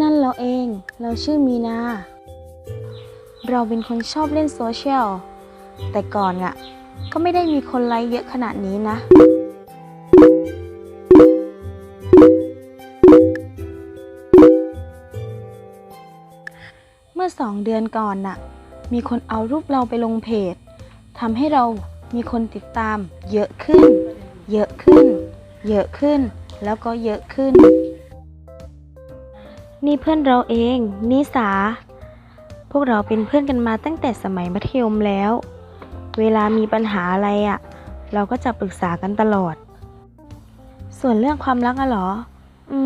นั่นเราเอง เราชื่อมีนา เราเป็นคนชอบเล่นโซเชียล แต่ก่อนอะก็ไม่ได้มีคนไลค์เยอะขนาดนี้นะ เมื่อสองเดือนก่อนน่ะ มีคนเอารูปเราไปลงเพจทำให้เรามีคนติดตาม เยอะขึ้น เยอะขึ้น เยอะขึ้น แล้วก็เยอะขึ้น นี่เพื่อนเราเอง นิสา พวกเราเป็นเพื่อนกันมาตั้งแต่สมัยมัธยมแล้ว เวลามีปัญหาอะไรอะ่ะ เราก็จะปรึกษากันตลอด ส่วนเรื่องความรักอะเหรอ อื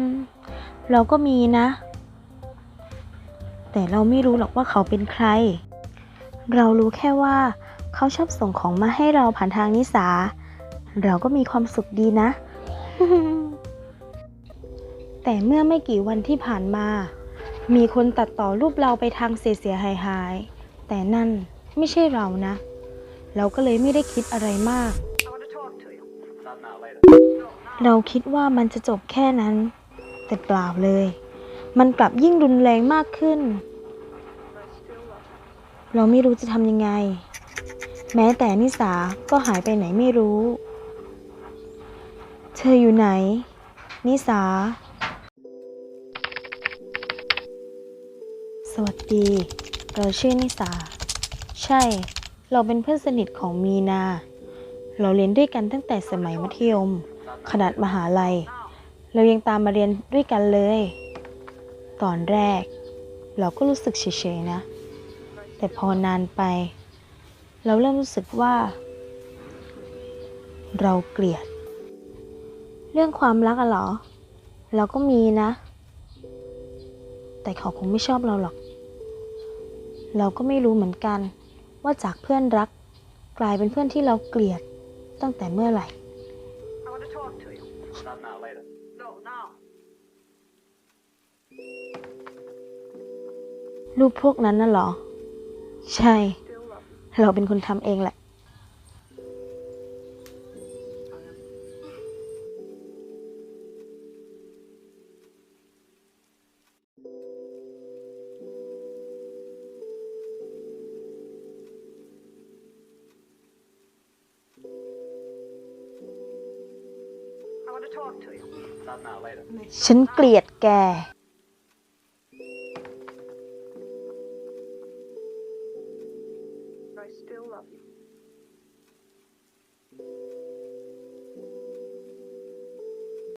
ม เราก็มีนะ แต่เราไม่รู้หรอกว่าเขาเป็นใคร เรารู้แค่ว่าเขาชอบส่งของมาให้เราผ่านทางนิสา เราก็มีความสุขดีนะ แต่เมื่อไม่กี่วันที่ผ่านมา มีคนตัดต่อรูปเราไปทางเสียๆหาย แต่นั่นไม่ใช่เรานะ เราก็เลยไม่ได้คิดอะไรมาก เราคิดว่ามันจะจบแค่นั้น แต่เปล่าเลย มันกลับยิ่งรุนแรงมากขึ้น เราไม่รู้จะทำยังไง แม้แต่นิสาก็หายไปไหนไม่รู้ เธออยู่ไหน นิสา สวัสดี เราชื่อนิสา ใช่ เราเป็นเพื่อนสนิทของมีนา เราเรียนด้วยกันตั้งแต่สมัยมัธยม ขนาดมหาลัย เรายังตามมาเรียนด้วยกันเลย ตอนแรก เราก็รู้สึกเฉยๆนะ แต่พอนานไป เราเริ่มรู้สึกว่า เราเกลียด เรื่องความรักอะเหรอ เราก็มีนะ แต่เขาคงไม่ชอบเราหรอก เราก็ไม่รู้เหมือนกัน ว่าจากเพื่อนรัก กลายเป็นเพื่อนที่เราเกลียดตั้งแต่เมื่อไหร่ รูปพวกนั้นน่ะเหรอ ใช่ เราเป็นคนทำเองแหละ ฉันเกลียดแก I still love you.